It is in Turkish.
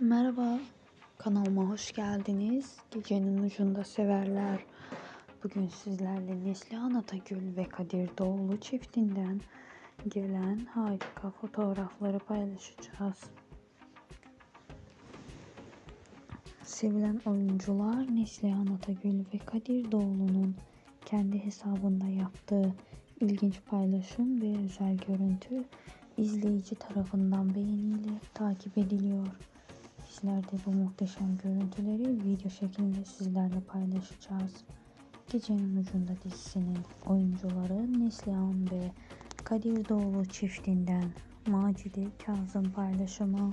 Merhaba, kanalıma hoş geldiniz. Gecenin ucunda severler. Bugün sizlerle Neslihan Atagül ve Kadir Doğulu çiftinden gelen harika fotoğrafları paylaşacağız. Sevilen oyuncular Neslihan Atagül ve Kadir Doğulu'nun kendi hesabında yaptığı ilginç paylaşım ve özel görüntü izleyici tarafından beğeniyle takip ediliyor. Bizler de bu muhteşem görüntüleri video şeklinde sizlerle paylaşacağız. Gecenin Ucunda dizisinin oyuncuları Neslihan ve Kadir Doğulu çiftinden Macide Kazım paylaşımı.